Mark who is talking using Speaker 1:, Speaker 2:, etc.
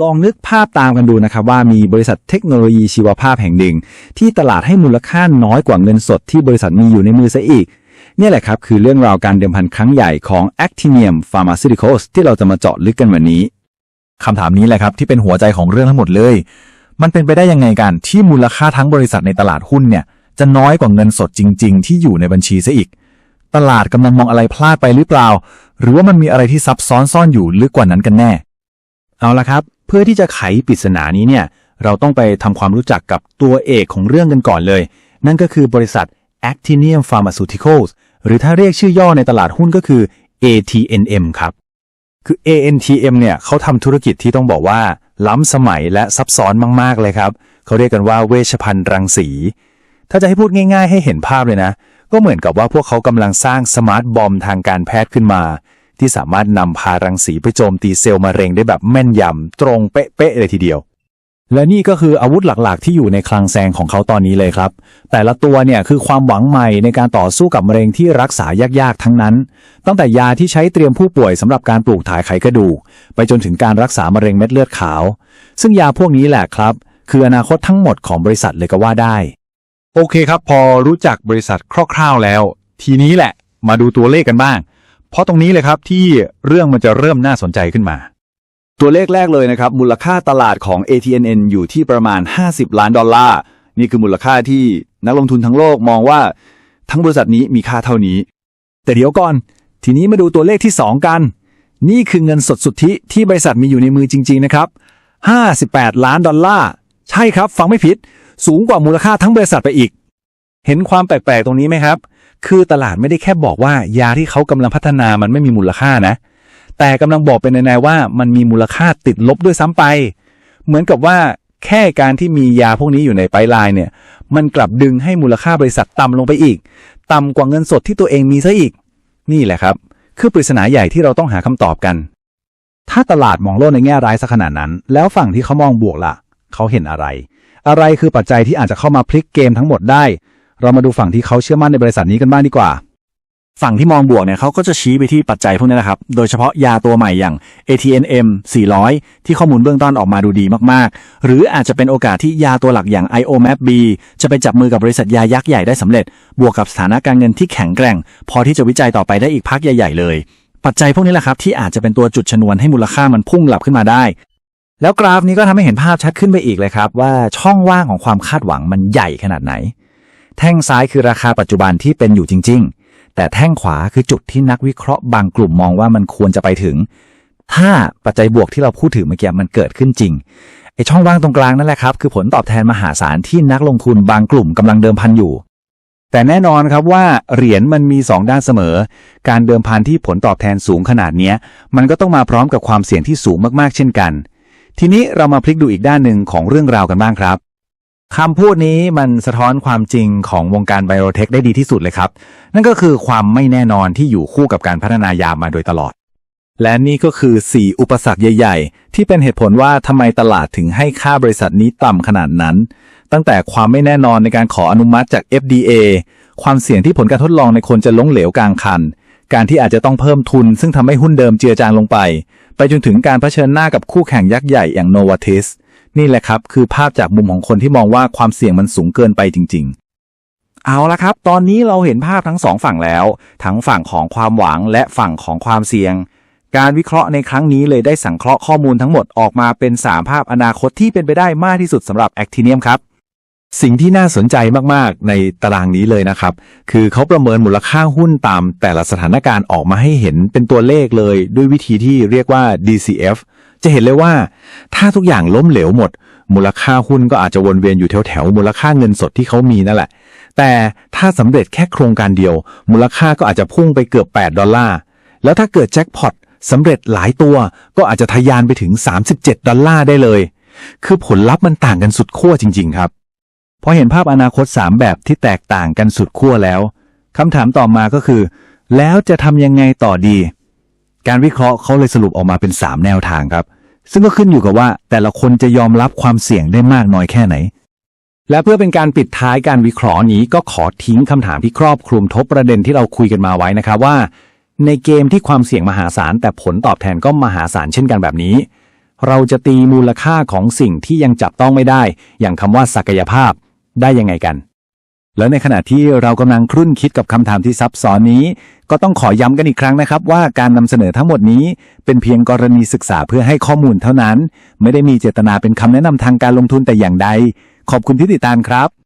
Speaker 1: ลองนึกภาพตามกันดูนะครับว่ามีบริษัทเทคโนโลยีชีวภาพแห่งหนึ่ง ที่ตลาดให้มูลค่าน้อยกว่าเงินสดที่บริษัทมีอยู่ในมือซะอีก เนี่ยแหละครับ คือเรื่องราวการเดิมพันครั้งใหญ่ของ Actinium Pharmaceuticals ที่เราจะมาเจาะลึกกันวันนี้
Speaker 2: คำถามนี้แหละครับที่เป็นหัวใจของเรื่องทั้งหมดเลย มันเป็นไปได้ยังไงกันที่มูลค่าทั้งบริษัทในตลาดหุ้นเนี่ยจะน้อยกว่าเงินสดจริง ๆ ที่อยู่ในบัญชีซะอีก ตลาดกำลังมองอะไรพลาดไปหรือเปล่า หรือว่ามันมีอะไรที่ซับซ้อนซ่อนอยู่ลึกกว่านั้นกันแน่
Speaker 1: เอาละครับ พื่อที่จะไขปริศนานี้เนี่ยเราต้องไปทำความรู้จักกับตัวเอกของเรื่องกันก่อนเลย นั่นก็คือบริษัท Actinium Pharmaceuticals หรือถ้าเรียกชื่อย่อในตลาดหุ้นก็คือ ATNM ครับ
Speaker 2: คือ ANTM เนี่ยเขาทำธุรกิจที่ต้องบอกว่า ล้ำสมัยและซับซ้อนมาก ๆ เลยครับ เขาเรียกกันว่าเวชภัณฑ์รังสี ถ้าจะให้พูดง่าย ๆ ให้เห็นภาพเลยนะ ก็เหมือนกับว่าพวกเขากำลังสร้างสมาร์ทบอมทางการแพทย์ขึ้นมา ที่สามารถนำพารังสีไปโจมตีเซลล์มะเร็งได้แบบแม่นยำตรงเป๊ะๆเลยทีเดียว และนี่ก็คืออาวุธหลักๆ ที่อยู่ในคลังแซงของเขาตอนนี้เลยครับ แต่ละตัวเนี่ยคือความหวังใหม่ในการต่อสู้กับมะเร็งที่รักษายากๆทั้งนั้น ตั้งแต่ยาที่ใช้เตรียมผู้ป่วยสำหรับการปลูกถ่ายไขกระดูกไปจนถึงการรักษามะเร็งเม็ดเลือดขาว ซึ่งยาพวกนี้แหละครับ คืออนาคตทั้งหมดของบริษัทเลยก็ว่าได้
Speaker 3: โอเคครับ พอรู้จักบริษัทคร่าวๆแล้ว ทีนี้แหละ มาดูตัวเลขกันบ้าง เพราะตรงนี้เลยครับที่เรื่องมันจะเริ่มน่าสนใจขึ้นมา
Speaker 1: ตัวเลขแรกเลยนะครับ มูลค่าตลาดของ ATNN อยู่ที่ประมาณ 50 ล้านดอลลาร์ นี่คือมูลค่าที่นักลงทุนทั้งโลกมองว่า ทั้งบริษัทนี้มีค่าเท่านี้ แต่เดี๋ยวก่อน ทีนี้มาดูตัวเลขที่ 2 กัน นี่คือเงินสดสุทธิที่บริษัทมีอยู่ในมือจริง ๆ นะครับ 58 ล้านดอลลาร์ ใช่ครับ ฟังไม่ผิด สูงกว่ามูลค่าทั้งบริษัทไปอีก เห็นความแปลกๆ ตรงนี้ไหมครับ คือตลาดไม่ได้แค่บอกว่ายาที่เขากำลังพัฒนามันไม่มีมูลค่านะ แต่กำลังบอกเป็นในๆว่ามันมีมูลค่าติดลบด้วยซ้ำไป เหมือนกับว่าแค่การที่มียาพวกนี้อยู่ในไพลายเนี่ย มันกลับดึงให้มูลค่าบริษัทต่ำลงไปอีก ต่ำกว่าเงินสดที่ตัวเองมีซะอีก นี่แหละครับ คือปริศนาใหญ่ที่เราต้องหาคำตอบกัน ถ้าตลาดมองโลกในแง่ร้ายสักขนาดนั้น แล้วฝั่งที่เขามองบวกล่ะ เขาเห็นอะไร อะไรคือปัจจัยที่อาจจะเข้ามาพลิกเกมทั้งหมดได้ เรามาดูฝั่งที่เขาเชื่อมั่นในบริษัทนี้กันบ้างดีกว่า
Speaker 2: ฝั่งที่มองบวกเนี่ยเขาก็จะชี้ไปที่ปัจจัยพวกนี้นะครับ โดยเฉพาะยาตัวใหม่อย่าง ATNM 400 ที่ข้อมูลเบื้องต้นออกมาดูดีมากๆ หรืออาจจะเป็นโอกาสที่ยาตัวหลักอย่าง IOMAP B จะไปจับมือกับบริษัทยายักษ์ใหญ่ได้สำเร็จ บวกกับสถานะการเงินที่แข็งแกร่ง พอที่จะวิจัยต่อไปได้อีกพักใหญ่ ๆ เลย ปัจจัยพวกนี้แหละครับที่อาจจะเป็นตัวจุดชนวนให้มูลค่ามันพุ่งกลับขึ้นมาได้แล้วกราฟนี้ก็ทำให้เห็นภาพชัดขึ้นไปอีกเลยครับ ว่าช่องว่างของความคาดหวังมันใหญ่ขนาดไหน แท่งซ้ายคือราคาปัจจุบันที่เป็นอยู่จริง ๆ แต่แท่งขวาคือจุดที่นักวิเคราะห์บางกลุ่มมองว่ามันควรจะไปถึง ถ้าปัจจัยบวกที่เราพูดถึงเมื่อกี้มันเกิดขึ้นจริงไอช่องว่างตรงกลางนั่นแหละครับ คือผลตอบแทนมหาศาลที่นักลงทุนบางกลุ่มกำลังเดิมพันอยู่ แต่แน่นอนครับว่าเหรียญมันมี 2 ด้านเสมอ การเดิมพันที่ผลตอบแทนสูงขนาดนี้มันก็ต้องมาพร้อมกับความเสี่ยงที่สูงมากๆ เช่นกัน ทีนี้เรามาพลิกดูอีกด้านหนึ่งของเรื่องราวกันบ้างครับ คำพูดนี้มันสะท้อนความจริงของวงการไบโอเทคได้ดีที่สุดเลยครับ นั่นก็คือความไม่แน่นอนที่อยู่คู่กับการพัฒนายามาโดยตลอด และนี่ก็คือ 4 อุปสรรคใหญ่ ๆ ที่เป็นเหตุผลว่าทำไมตลาดถึงให้ค่าบริษัทนี้ต่ำขนาดนั้น ตั้งแต่ความไม่แน่นอนในการขออนุมัติจาก FDA ความเสี่ยงที่ผลการทดลองในคนจะล้มเหลวกลางคัน การที่อาจจะต้องเพิ่มทุน ซึ่งทำให้หุ้นเดิมเจือจางลงไป ไปจนถึงการเผชิญหน้ากับคู่แข่งยักษ์ใหญ่อย่าง Novartis นี่ นี่แหละครับ คือภาพจากมุมของคนที่มองว่าความเสี่ยงมันสูงเกินไปจริง ๆเอาละครับ ตอนนี้เราเห็นภาพทั้งสองฝั่งแล้ว ทั้งฝั่งของความหวังและฝั่งของความเสี่ยง การวิเคราะห์ในครั้งนี้เลยได้สังเคราะห์ข้อมูลทั้งหมดออกมาเป็น 3 ภาพอนาคตที่เป็นไปได้มากที่สุดสำหรับ Actinium ครับ สิ่งที่น่าสนใจมาก ๆ ในตารางนี้เลยนะครับ คือเขาประเมินมูลค่าหุ้นตามแต่ละสถานการณ์ออกมาให้เห็นเป็นตัวเลขเลย ด้วยวิธีที่เรียกว่า DCF จะเห็นเลยว่า ถ้าทุกอย่างล้มเหลวหมด มูลค่าหุ้นก็อาจจะวนเวียนอยู่แถวๆมูลค่าเงินสดที่เขามีนั่นแหละ แต่ถ้าสำเร็จแค่โครงการเดียว มูลค่าก็อาจจะพุ่งไปเกือบ 8 ดอลลาร์ แล้วถ้าเกิดแจ็คพอตสำเร็จหลายตัวก็อาจจะทะยานไปถึง 37 ดอลลาร์ได้เลย คือผลลัพธ์มันต่างกันสุดขั้วจริง ๆ ครับพอเห็นภาพอนาคต 3 แบบที่แตกต่างกันสุดขั้วแล้วคำถามต่อมาก็คือ แล้วจะทำยังไงต่อดี การวิเคราะห์เขาเลยสรุปออกมาเป็น 3 แนวทางครับ ซึ่งก็ขึ้นอยู่กับว่าแต่ละคนจะยอมรับความเสี่ยงได้มากน้อยแค่ไหน และเพื่อเป็นการปิดท้ายการวิเคราะห์นี้ก็ขอทิ้งคำถามที่ครอบคลุมทบประเด็นที่เราคุยกันมาไว้นะครับว่า ในเกมที่ความเสี่ยงมหาศาลแต่ผลตอบแทนก็มหาศาลเช่นกันแบบนี้ เราจะตีมูลค่าของสิ่งที่ยังจับต้องไม่ได้ อย่างคำว่าศักยภาพได้ยังไงกัน แล้วในขณะที่เรากำลังครุ่นคิดกับคำถามที่ซับซ้อนนี้ ก็ต้องขอย้ำกันอีกครั้งนะครับ ว่าการนำเสนอทั้งหมดนี้ เป็นเพียงกรณีศึกษาเพื่อให้ข้อมูลเท่านั้น ไม่ได้มีเจตนาเป็นคำแนะนำทางการลงทุนแต่อย่างใด ขอบคุณที่ติดตามครับ